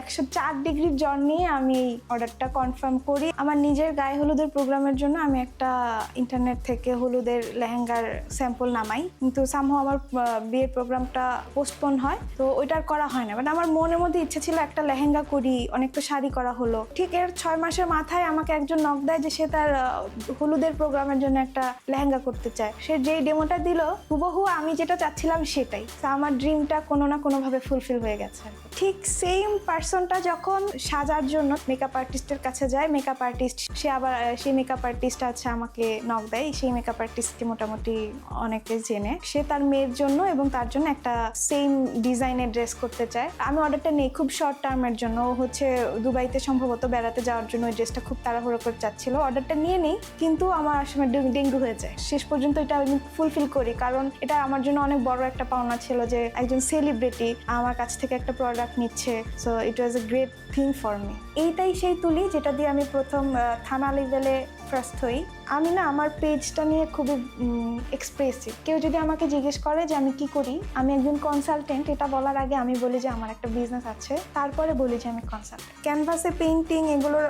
একশো চার ডিগ্রির জ্বর নিয়ে আমি এই অর্ডারটা কনফার্ম করি। আমার নিজের গায়ে হলুদের প্রোগ্রামের জন্য আমি একটা ইন্টারনেট থেকে হলুদের লেহেঙ্গার স্যাম্পল নামাই। কিন্তু সামহ আমার বিয়ের প্রোগ্রামটা পোস্টপোন হয়। তো ওইটার করা হয় না। বাট আমার মনের মধ্যে ইচ্ছে ছিল একটা লেহেঙ্গা করি অনেক তো শাড়ি করা হলো। ঠিক এর ছয় মাসের মাথায় আমাকে একজন নক দেয় যে সে তার হলুদের প্রোগ্রামের জন্য একটা লেহেঙ্গা করতে চায়। সে যেই ডেমোটা দিল, হুবহু আমি যেটা চাচ্ছিলাম সেটাই। তো আমার ড্রিমটা কোনো না কোনোভাবে ফুলফিল হয়ে গেছে। ঠিক সেম পার্সনটা যখন সাজার জন্য মেকআপ আর্টিস্টের কাছে যায় মেকআপ আর্টিস্ট সে আবার, সেই মেকআপ আর্টিস্ট আছে আমাকে নক দেয়, সেই মেকআপ আর্টিস্টকে মোটামুটি অনেকে জেনে সে তার মেয়ের জন্য এবং তার জন্য একটা সেম ডিজাইনের ড্রেস করতে চায়। আমি অর্ডারটা নেই, খুব শর্ট টার্মের জন্য। হচ্ছে দুবাইতে সম্ভবত বেড়াতে যাওয়ার জন্য ওই ড্রেসটা খুব তাড়াহুড়ো করে চাচ্ছিল। অর্ডারটা নিয়ে নেই, কিন্তু আমার আসলে ডেঙ্গু হয়ে যায়। শেষ পর্যন্ত এটা আমি ফুলফিল করি, কারণ এটা আমার জন্য অনেক বড় একটা পাওনা ছিল যে একজন সেলিব্রিটি আমার কাছ থেকে একটা প্রোডাক্ট নিচ্ছে। So it was a great thing for me এইটাই সেই তুলি যেটা দিয়ে আমি প্রথম থানা লেভেলে ফার্স্ট হই। আমি না আমার পেজটা নিয়ে খুবই এক্সপ্রেসিভ কেউ যদি আমাকে জিজ্ঞেস করে যে আমি কি করি, আমি একজন কনসালটেন্ট এটা বলার আগে আমি বলি যে আমার একটা বিজনেস আছে, তারপরে বলি যে আমি কনসালটেন্ট ক্যানভাসে পেইন্টিং এগুলোর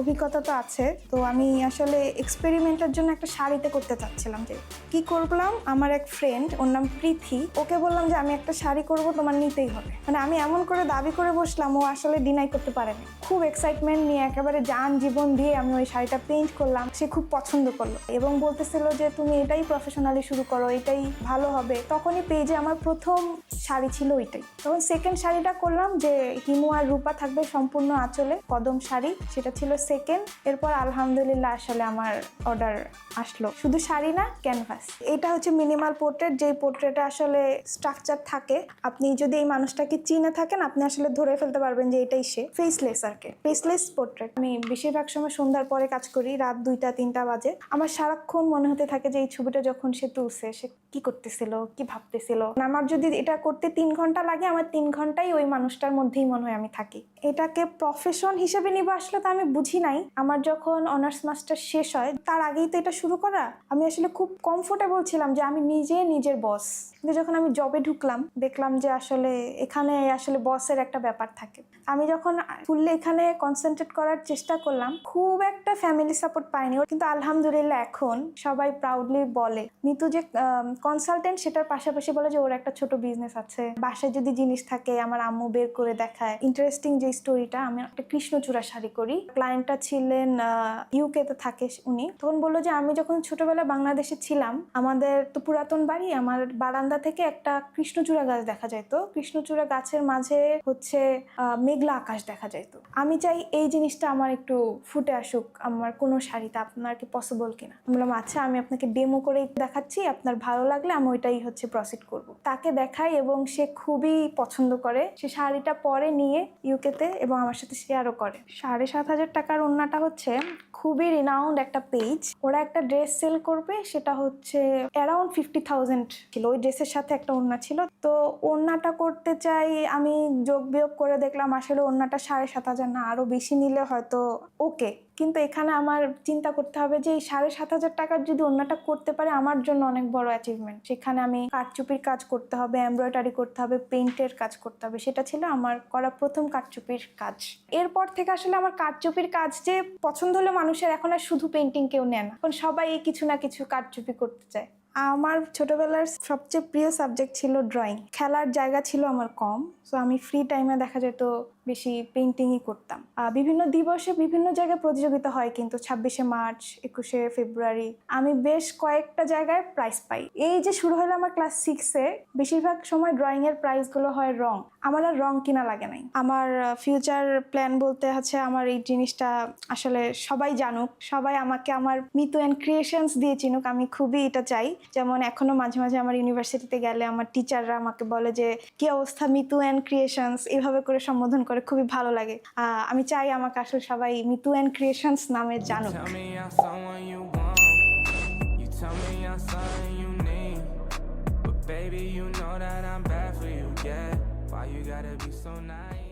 অভিজ্ঞতা তো আছে, তো আমি আসলে এক্সপেরিমেন্টের জন্য একটা শাড়িতে করতে চাচ্ছিলাম যে কি করলাম, আমার এক ফ্রেন্ড ওর নাম প্রীতি, ওকে বললাম যে আমি একটা শাড়ি করব, তোমার নিতেই হবে। মানে আমি এমন করে দাবি করে বসলাম, ও আসলে ডিনাই করতে পারেনি। খুব এক্সাইটমেন্ট নিয়ে, একেবারে যান জীবন দিয়ে আমি ওই শাড়িটা পেইন্ট করলাম, সে খুব পছন্দ করল এবং বলতেছিল যে, তুমি এটাই প্রফেশনালি শুরু করো, এটাই ভালো হবে। তখনই পেজে আমার প্রথম শাড়ি ছিল ওইটাই। তখন সেকেন্ড শাড়িটা করলাম যে, হিমু আর রূপা থাকবে সম্পূর্ণ আঁচলে, কদম শাড়ি, সেটা ছিল সেকেন্ড এরপর আলহামদুলিল্লাহ আসলে আমার অর্ডার আসলো। শুধু শাড়ি না ক্যানভাস এটা হচ্ছে মিনিমাল পোর্ট্রেট যেই পোর্ট্রেটে আসলে স্ট্রাকচার থাকে। আপনি যদি এই মানুষটাকে চিনে থাকেন, আপনি আসলে ধরে ফেলতে পারবেন যে, এটাই সে। ফেসলেস আর কি। ফেসলেস পোর্ট্রেট আমি বেশিরভাগ সময় সন্ধ্যার পরে কাজ করি, রাত দুইটা, তিনটা বাজে। আমার সারাক্ষণ মনে হতে থাকে যে এই ছবিটা যখন সে তুলছে সে কি করতেছিল, কি ভাবতেছিল? আমার যদি এটা করতে তিন ঘণ্টা লাগে, আমার তিন ঘন্টাই ওই মানুষটার মধ্যেই মনে হয় আমি থাকি। এটাকে প্রফেশন হিসেবে নিব আসলে তো আমি বুঝি নাই। আমার যখন অনার্স মাস্টার শেষ হয়, তার আগেই তো এটা শুরু করা। আমি আসলে খুব কমফোর্টেবল ছিলাম যে আমি নিজে নিজের বস কিন্তু যখন আমি জবে ঢুকলাম, দেখলাম যে আসলে এখানে আসলে বসের একটা ব্যাপার থাকে। আমি যখন ফুললে এখানে কনসেন্ট্রেট করার চেষ্টা করলাম, খুব একটা ফ্যামিলি সাপোর্ট পাইনি। কিন্তু আলহামদুলিল্লাহ এখন সবাই প্রাউডলি বলে, মিতু যে কনসালটেন্ট সেটার পাশাপাশি বলে যে ওর একটা ছোট বিজনেস আছে। বাসায় যদি জিনিস থাকে, আমার আম্মু বের করে দেখায়। ইন্টারেস্টিং যে স্টোরিটা আমি একটা কৃষ্ণচূড়া শাড়ি করি। ক্লায়েন্টটা ছিলেন ইউকে তে থাকে উনি। তখন বলল যে, আমি যখন ছোটবেলা বাংলাদেশে ছিলাম, আমাদের তো পুরাতন বাড়ি, আমার বারান্দা থেকে একটা কৃষ্ণচূড়া গাছ দেখা যেত কৃষ্ণচূড়া গাছের মাঝে হচ্ছে মেঘলা আকাশ দেখা যেত আমি চাই এই জিনিসটা আমার একটু ফুটে আসুক, আমার কোনো শাড়িতে আপনার কি পসিবল কিনা? বললাম আচ্ছা আমি আপনাকে ডেমো করে দেখাচ্ছি, আপনার ভালো লাগলে আমি ওইটাই হচ্ছে প্রসিড করব। তাকে দেখাই এবং সে খুবই পছন্দ করে। সে শাড়িটা পরে নিয়ে ইউকেতে এবং আমার সাথে শেয়ারও করে। সাড়ে সাত হাজার টাকার ওড়নাটা হচ্ছে খুবই রিনাউন্ড একটা পেজ ওরা একটা ড্রেস সেল করবে, সেটা হচ্ছে অ্যারাউন্ড ফিফটি থাউজেন্ড ছিল ওই ড্রেসের সাথে একটা ওড়না ছিল। তো ওড়নাটা করতে চাই, আমি যোগ বিয়োগ করে দেখলাম, আসলে ওড়নাটা সাড়ে সাত হাজার না আরও বেশি নিলে হয়তো ওকে কিন্তু এখানে আমার চিন্তা করতে হবে যে এই সাড়ে সাত হাজার টাকার যদি অন্যটা করতে পারে, আমার জন্য অনেক বড় অ্যাচিভমেন্ট সেখানে আমি কাঠচুপির কাজ করতে হবে এমব্রয়ডারি করতে হবে পেইন্টের কাজ করতে হবে, সেটা ছিল আমার করা প্রথম কাঠচুপির কাজ। এরপর থেকে আসলে আমার কাঠচুপির কাজ যে পছন্দ হলে মানুষের এখন আর শুধু পেন্টিং কেউ নেয় না। এখন সবাই কিছু না কিছু কাঠচুপি করতে চায়। আমার ছোটবেলার সবচেয়ে প্রিয় সাবজেক্ট ছিল ড্রয়িং খেলার জায়গা ছিল আমার কম সো আমি ফ্রি টাইমে দেখা যেত বেশি পেন্টিংই করতাম। বিভিন্ন দিবসে বিভিন্ন জায়গায় প্রতিযোগিতা হয় কিন্তু ছাব্বিশে মার্চ, একুশে ফেব্রুয়ারি আমি বেশ কয়েকটা জায়গায় প্রাইজ পাই। এই যে শুরু হলো আমার ক্লাস সিক্সে বেশিরভাগ সময় ড্রয়িং এর প্রাইজগুলো হয় রং। আমার আর রং কিনা লাগে নাই। আমার ফিউচার প্ল্যান বলতে হচ্ছে আমার এই জিনিসটা আসলে সবাই জানুক, সবাই আমাকে আমার মিতু অ্যান্ড ক্রিয়েশনস দিয়ে চিনুক, আমি খুবই এটা চাই। যেমন এখনও মাঝে মাঝে আমার ইউনিভার্সিটিতে গেলে আমার টিচাররা আমাকে বলে যে, কি অবস্থা মিতু অ্যান্ড ক্রিয়েশনস এভাবে করে সম্বোধন করে খুবই ভালো লাগে আমি চাই আমাকে আসলে সবাই মিতু অ্যান্ড ক্রিয়েশনস নামে জানুক baby, you know that I'm bad for you, yeah. Why you gotta be so nice?